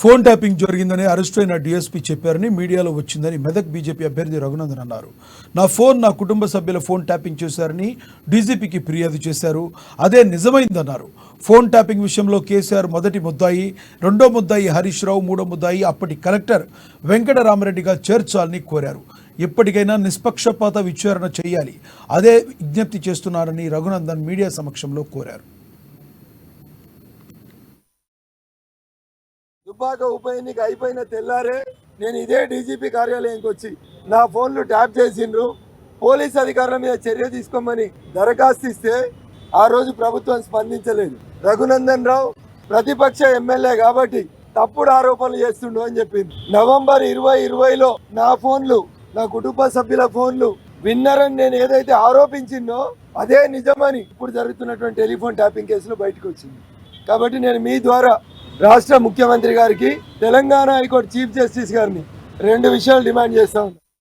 Phone tapping జరిగిందని arrest అయిన DSP చెప్పారని మీడియాలో వచ్చిందని మెదక్ బీజేపీ అభ్యర్థి రఘునందన్ అన్నారు. నా ఫోన్ నా కుటుంబ సభ్యుల ఫోన్ ట్యాపింగ్ చేశారని డీజీపీకి ఫిర్యాదు చేశారు. అదే నిజమైందన్నారు. ఫోన్ ట్యాపింగ్ విషయంలో కేసీఆర్ మొదటి ముద్దాయి రెండో ముద్దాయి హరీష్ రావు మూడో ముద్దాయి అప్పటి కలెక్టర్ వెంకటరామరెడ్డిగా చేర్చాలని కోరారు. ఎప్పటికైనా నిష్పక్షపాత విచారణ చేయాలి. అదే విజ్ఞప్తి చేస్తున్నారని రఘునందన్ మీడియా సమక్షంలో కోరారు. దుబ్బాక ఉప ఎన్నిక అయిపోయిన తెల్లారే నేను ఇదే డీజీపీ కార్యాలయంకి వచ్చి నా ఫోన్లు ట్యాప్ చేసిండ్రు. పోలీస్ అధికారుల మీద చర్య తీసుకోమని దరఖాస్తు ఇస్తే ఆ రోజు ప్రభుత్వం స్పందించలేదు. రఘునందన్ రావు ప్రతిపక్ష ఎమ్మెల్యే కాబట్టి తప్పుడు ఆరోపణలు చేస్తుండు అని చెప్పింది. నవంబర్ ఇరవై ఇరవైలో నా ఫోన్లు నా కుటుంబ సభ్యుల ఫోన్లు విన్నరని నేను ఏదైతే ఆరోపించిందో అదే నిజమని ఇప్పుడు జరుగుతున్నటువంటి టెలిఫోన్ ట్యాపింగ్ కేసులో బయటకు వచ్చింది. కాబట్టి నేను మీ ద్వారా రాష్ట్ర ముఖ్యమంత్రి గారికి తెలంగాణ హైకోర్టు చీఫ్ జస్టిస్ గారిని రెండు విషయాలు డిమాండ్ చేస్తా